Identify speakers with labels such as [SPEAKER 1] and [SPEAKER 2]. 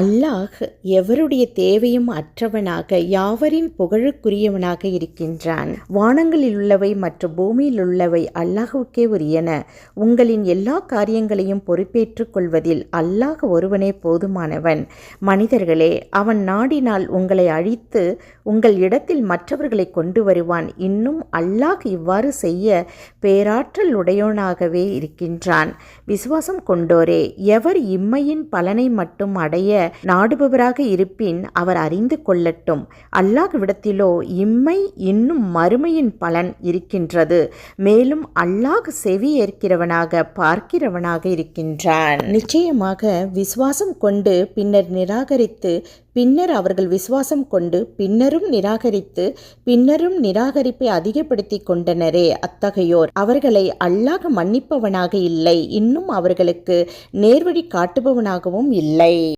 [SPEAKER 1] அல்லாஹ் எவருடைய தேவையும் அற்றவனாக யாவரின் புகழுக்குரியவனாக இருக்கின்றான். வானங்களில் உள்ளவை மற்றும் பூமியில் உள்ளவை அல்லாஹுக்கே உரியன. உங்களின் எல்லா காரியங்களையும் பொறுப்பேற்றுக் கொள்வதில் அல்லாஹ் ஒருவனே போதுமானவன். மனிதர்களே அவன் நாடினால் உங்களை அழித்து உங்கள் இடத்தில் மற்றவர்களை கொண்டு வருவான் இன்னும் அல்லாஹ் இவ்வாறு செய்ய பேராற்றல் உடையோனாகவே இருக்கின்றான். விசுவாசம் கொண்டோரே எவர் இம்மையின் பலனை மட்டும் அடை அடைய நாடுபவராக இருப்பின் அவர் அறிந்து கொள்ளட்டும். அல்லாஹ்விடத்திலோ இம்மை இன்னும் மறுமையின் பலன் இருக்கின்றது. மேலும் அல்லாஹ் செவி ஏற்கிறவனாக பார்க்கிறவனாக இருக்கின்றான். நிச்சயமாக விசுவாசம் கொண்டு பின்னர் நிராகரித்து பின்னர் அவர்கள் விசுவாசம் கொண்டு பின்னரும் நிராகரித்து பின்னரும் நிராகரிப்பை அதிகப்படுத்தி கொண்டனரே அத்தகையோர். அவர்களை அல்லாஹ் மன்னிப்பவனாக இல்லை. இன்னும் அவர்களுக்கு நேர்வழி காட்டுபவனாகவும் இல்லை.